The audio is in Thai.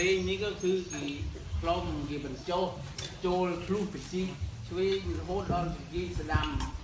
ลงนี้ก็คือกี่กล้อมกี่บรรโจโจลครูปซีช่วยโฮดออนกี่สดำ